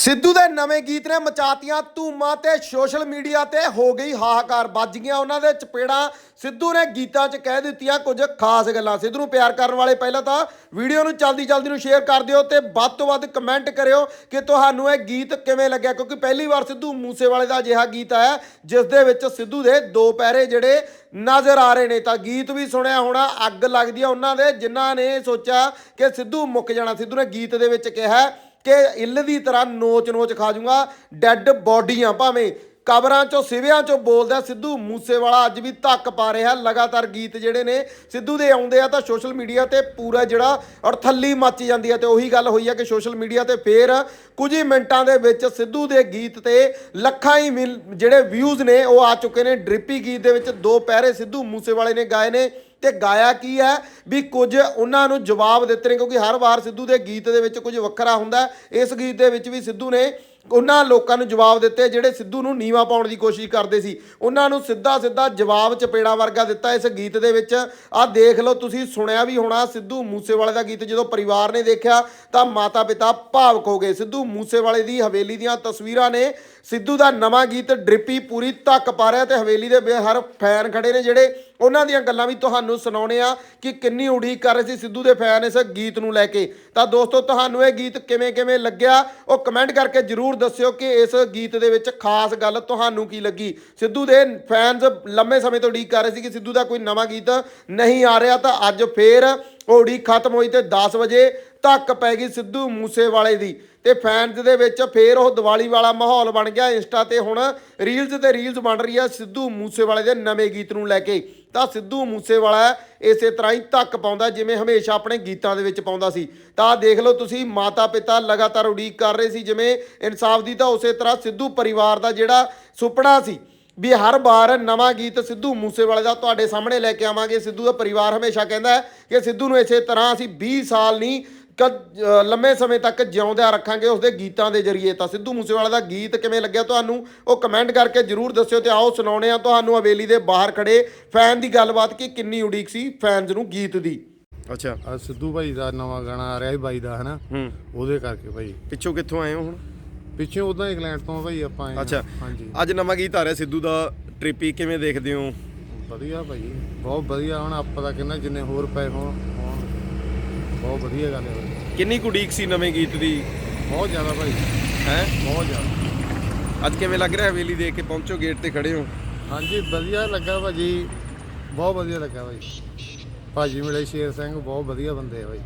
ਸਿੱਧੂ ਦੇ ਨਵੇਂ ਗੀਤ ਨੇ ਮਚਾਤੀਆਂ ਧੂਮਾਂ ਤੇ ਸੋਸ਼ਲ ਮੀਡੀਆ ਤੇ ਹੋ ਗਈ ਹਾਹਾਕਾਰ ਵੱਜ ਗਈਆਂ ਉਹਨਾਂ ਦੇ ਚਪੇੜਾਂ। ਸਿੱਧੂ ਨੇ ਗੀਤਾਂ 'ਚ ਕਹਿ ਦਿੱਤੀਆਂ ਕੁਝ ਖਾਸ ਗੱਲਾਂ। ਸਿੱਧੂ ਨੂੰ ਪਿਆਰ ਕਰਨ ਵਾਲੇ ਪਹਿਲਾਂ ਤਾਂ ਵੀਡੀਓ ਨੂੰ ਜਲਦੀ ਜਲਦੀ ਨੂੰ ਸ਼ੇਅਰ ਕਰ ਦਿਓ ਤੇ ਵੱਧ ਤੋਂ ਵੱਧ ਕਮੈਂਟ ਕਰਿਓ ਕਿ ਤੁਹਾਨੂੰ ਇਹ ਗੀਤ ਕਿਵੇਂ ਲੱਗਿਆ। ਕਿਉਂਕਿ ਪਹਿਲੀ ਵਾਰ ਸਿੱਧੂ ਮੂਸੇਵਾਲੇ ਦਾ ਅਜਿਹਾ ਗੀਤ ਆਇਆ, ਜਿਸ ਦੇ ਵਿੱਚ ਸਿੱਧੂ ਦੇ ਦੋ ਪੈਰੇ ਜਿਹੜੇ ਨਜ਼ਰ ਆ ਰਹੇ ਨੇ। ਤਾਂ ਗੀਤ ਵੀ ਸੁਣਿਆ ਹੋਣਾ, ਅੱਗ ਲੱਗਦੀ ਆ ਉਹਨਾਂ ਦੇ, ਜਿਨ੍ਹਾਂ ਨੇ ਸੋਚਿਆ ਕਿ ਸਿੱਧੂ ਮੁੱਕ ਜਾਣਾ। ਸਿੱਧੂ ਨੇ ਗੀਤ ਦੇ ਵਿੱਚ ਕਿਹਾ ਕਿ ਇੱਲ ਦੀ ਤਰ੍ਹਾਂ ਨੋਚ ਨੋਚ ਖਾ ਜੂਗਾ। ਡੈੱਡ ਬੋਡੀਆਂ ਭਾਵੇਂ ਕਬਰਾਂ ਚੋਂ, ਸਿਵਿਆਂ ਚੋਂ ਬੋਲਦਾ ਸਿੱਧੂ ਮੂਸੇਵਾਲਾ ਅੱਜ ਵੀ ਧੱਕ ਪਾ ਰਿਹਾ ਲਗਾਤਾਰ ਗੀਤ ਜਿਹੜੇ ਨੇ ਸਿੱਧੂ ਦੇ ਆਉਂਦੇ ਆ ਤਾਂ ਸੋਸ਼ਲ ਮੀਡੀਆ ਤੇ ਪੂਰਾ ਜਿਹੜਾ ਔਰ ਥੱਲੀ ਮੱਚ ਜਾਂਦੀ ਹੈ ਤੇ ਉਹੀ ਗੱਲ ਹੋਈ ਹੈ ਕਿ ਸੋਸ਼ਲ ਮੀਡੀਆ ਤੇ ਫੇਰ ਕੁਝ ਹੀ ਮਿੰਟਾਂ ਦੇ ਵਿੱਚ ਸਿੱਧੂ ਦੇ ਗੀਤ ਤੇ ਲੱਖਾਂ ਹੀ ਮਿਲ- ਜਿਹੜੇ ਵਿਊਜ਼ ਨੇ, ਉਹ ਆ ਚੁੱਕੇ ਨੇ। ਡ੍ਰਿਪੀ ਗੀਤ ਦੇ ਵਿੱਚ ਦੋ ਪਹਿਰੇ ਸਿੱਧੂ ਮੂਸੇਵਾਲੇ ਨੇ ਗਾਏ ਨੇ। ਤੇ ਗਾਇਆ ਕੀ ਹੈ ਵੀ ਕੁਝ ਉਹਨਾਂ ਨੂੰ ਜਵਾਬ ਦਿੱਤੇ ਨੇ, ਕਿਉਂਕਿ ਹਰ ਵਾਰ ਸਿੱਧੂ ਦੇ ਗੀਤ ਦੇ ਵਿੱਚ ਕੁਝ ਵੱਖਰਾ ਹੁੰਦਾ ਇਸ ਗੀਤ ਦੇ ਵਿੱਚ ਵੀ ਸਿੱਧੂ ਨੇ ਉਹਨਾਂ ਲੋਕਾਂ ਨੂੰ ਜਵਾਬ ਦਿੱਤੇ ਜਿਹੜੇ ਸਿੱਧੂ ਨੂੰ ਨੀਵਾ ਪਾਉਣ ਦੀ ਕੋਸ਼ਿਸ਼ ਕਰਦੇ ਸੀ। ਉਹਨਾਂ ਨੂੰ ਸਿੱਧਾ ਸਿੱਧਾ ਜਵਾਬ ਚਪੇੜਾ ਵਰਗਾ ਦਿੱਤਾ ਇਸ ਗੀਤ ਦੇ ਵਿੱਚ। ਆਹ ਦੇਖ ਲਓ, ਤੁਸੀਂ ਸੁਣਿਆ ਵੀ ਹੋਣਾ ਸਿੱਧੂ ਮੂਸੇਵਾਲੇ ਦਾ ਗੀਤ ਜਦੋਂ ਪਰਿਵਾਰ ਨੇ ਦੇਖਿਆ ਤਾਂ ਮਾਤਾ ਪਿਤਾ ਭਾਵਕ ਹੋ ਗਏ। ਸਿੱਧੂ ਮੂਸੇਵਾਲੇ ਦੀ ਹਵੇਲੀ ਦੀਆਂ ਤਸਵੀਰਾਂ ਨੇ ਸਿੱਧੂ ਦਾ ਨਵਾਂ ਗੀਤ ਡ੍ਰਿਪੀ ਪੂਰੀ ਧੱਕ ਪਾ ਰਿਹਾ ਤੇ ਹਵੇਲੀ ਦੇ ਬੇਹਰ ਫੈਨ ਖੜੇ ਨੇ ਜਿਹੜੇ ਉਹਨਾਂ ਦੀਆਂ ਗੱਲਾਂ ਵੀ ਤੁਹਾਨੂੰ ਸੁਣਾਉਣੇ ਆ ਕਿ ਕਿੰਨੀ ਉਡੀਕ ਕਰ ਰਹੇ ਸੀ ਸਿੱਧੂ ਦੇ ਫੈਨ ਇਸ ਗੀਤ ਨੂੰ ਲੈ ਕੇ। ਤਾਂ ਦੋਸਤੋ, ਤੁਹਾਨੂੰ ਇਹ ਗੀਤ ਕਿਵੇਂ ਕਿਵੇਂ ਲੱਗਿਆ? ਉਹ ਕਮੈਂਟ ਕਰਕੇ ਜਰੂਰ ਦੱਸਿਓ ਕਿ ਇਸ ਗੀਤ ਦੇ ਵਿੱਚ ਖਾਸ ਗੱਲ ਤੁਹਾਨੂੰ ਕੀ ਲੱਗੀ? ਸਿੱਧੂ ਦੇ ਫੈਨਸ ਲੰਮੇ ਸਮੇਂ ਤੋਂ ਉਡੀਕ ਕਰ ਰਹੇ ਸੀ ਕਿ ਸਿੱਧੂ ਦਾ ਕੋਈ ਨਵਾਂ ਗੀਤ ਨਹੀਂ ਆ ਰਿਹਾ ਤਾਂ ਅੱਜ ਫੇਰ ਉਹ ਉਡੀਕ ਖਤਮ ਹੋਈ ਤੇ 10 ਵਜੇ ਧੱਕ ਪੈ ਗਈ ਸਿੱਧੂ ਮੂਸੇਵਾਲੇ ਦੀ। ਤੇ ਫੈਨਸ ਦੇ ਵਿੱਚ ਫੇਰ ਉਹ ਦੀਵਾਲੀ ਵਾਲਾ ਮਾਹੌਲ ਬਣ ਗਿਆ ਇੰਸਟਾ ਤੇ ਹੁਣ ਰੀਲਸ ਤੇ ਰੀਲਸ ਬਣ ਰਹੀ ਆ ਸਿੱਧੂ ਮੂਸੇਵਾਲੇ ਦੇ ਨਵੇਂ ਗੀਤ ਨੂੰ ਲੈ ਕੇ। ਤਾਂ ਸਿੱਧੂ ਮੂਸੇਵਾਲਾ ਇਸੇ ਤਰ੍ਹਾਂ ਹੀ ਧੱਕ ਪਾਉਂਦਾ ਜਿਵੇਂ ਹਮੇਸ਼ਾ ਆਪਣੇ ਗੀਤਾਂ ਦੇ ਵਿੱਚ ਪਾਉਂਦਾ ਸੀ। ਤਾਂ ਦੇਖ ਲਓ ਤੁਸੀਂ ਮਾਤਾ ਪਿਤਾ ਲਗਾਤਾਰ ਉਡੀਕ ਕਰ ਰਹੇ ਸੀ ਜਿਵੇਂ ਇਨਸਾਫ ਦੀ ਤਾਂ ਉਸੇ ਤਰ੍ਹਾਂ ਸਿੱਧੂ ਪਰਿਵਾਰ ਦਾ ਜਿਹੜਾ ਸੁਪਨਾ ਸੀ ਵੀ ਹਰ ਵਾਰ ਨਵਾਂ ਗੀਤ ਸਿੱਧੂ ਮੂਸੇਵਾਲੇ ਦਾ ਤੁਹਾਡੇ ਸਾਹਮਣੇ ਲੈ ਕੇ ਆਵਾਂਗੇ। ਸਿੱਧੂ ਦਾ ਪਰਿਵਾਰ ਹਮੇਸ਼ਾ ਕਹਿੰਦਾ ਹੈ ਕਿ ਸਿੱਧੂ ਨੂੰ ਇਸੇ ਤਰ੍ਹਾਂ ਅਸੀਂ 20 ਸਾਲ ਨਹੀਂ ਲੰਮੇ ਸਮੇਂ ਤੱਕ ਜਿਉਂਦਿਆਂ ਰੱਖਾਂਗੇ ਉਸਦੇ ਗੀਤਾਂ ਦੇ ਜ਼ਰੀਏ। ਤਾਂ ਸਿੱਧੂ ਮੂਸੇਵਾਲੇ ਦਾ ਗੀਤ ਕਿਵੇਂ ਲੱਗਿਆ ਤੁਹਾਨੂੰ? ਉਹ ਕਮੈਂਟ ਕਰਕੇ ਜਰੂਰ ਦੱਸਿਓ ਤੇ ਆਓ ਸੁਣਾਉਣੇ ਆ ਤੁਹਾਨੂੰ ਹਵੇਲੀ ਦੇ ਬਾਹਰ ਖੜੇ ਫੈਨ ਦੀ ਗੱਲਬਾਤ ਕਿ ਕਿੰਨੀ ਉਡੀਕ ਸੀ ਫੈਨਸ ਨੂੰ ਗੀਤ ਦੀ? ਅੱਛਾ। ਆ ਸਿੱਧੂ ਭਾਈ ਦਾ ਨਵਾਂ ਗਾਣਾ ਆ ਰਿਹਾ ਸੀ ਬਾਈ ਦਾ ਹਨਾ? ਹੂੰ। ਉਹਦੇ ਕਰਕੇ ਭਾਈ। ਪਿੱਛੋਂ ਕਿੱਥੋਂ ਆਏ ਹੋ ਹੁਣ? ਪਿੱਛੇ ਉਦਾਂ ਇੰਗਲੈਂਡ ਤੋਂ ਭਾਈ ਆਪਾਂ ਆਏ ਹਾਂ। ਅੱਛਾ। ਹਾਂਜੀ। ਅੱਜ ਨਵਾਂ ਗੀਤ ਆ ਰਿਹਾ ਸਿੱਧੂ ਦਾ। ਟ੍ਰਿਪੀ ਕਿਵੇਂ ਦੇਖਦੇ ਹੋ? ਵਧੀਆ ਭਾਈ। ਬਹੁਤ ਵਧੀਆ। ਹੁਣ ਆਪਾਂ ਤਾਂ ਕਹਿੰਦਾ ਜਿੰਨੇ ਹੋਰ ਪਏ ਹੋਣ ਬਹੁਤ ਵਧੀਆ ਗੱਲ ਹੈ ਭਾਈ। ਕਿੰਨੀ ਕੁ ਉਡੀਕ ਸੀ ਨਵੇਂ ਗੀਤ ਦੀ? ਬਹੁਤ ਜ਼ਿਆਦਾ ਭਾਈ। ਹੈ? ਬਹੁਤ ਜ਼ਿਆਦਾ। ਅੱਜ ਕਿਵੇਂ ਲੱਗ ਰਿਹਾ ਹਵੇਲੀ ਦੇਖ ਕੇ? ਪਹੁੰਚੋ ਗੇਟ ਤੇ ਖੜੇ ਹੋ। ਹਾਂਜੀ ਵਧੀਆ ਲੱਗਾ ਭਾਜੀ। ਬਹੁਤ ਵਧੀਆ ਲੱਗਾ ਭਾਈ। ਭਾਜੀ ਮਿਲੇ ਸ਼ੇਰ ਸਿੰਘ ਬਹੁਤ ਵਧੀਆ ਬੰਦੇ ਆ ਭਾਈ।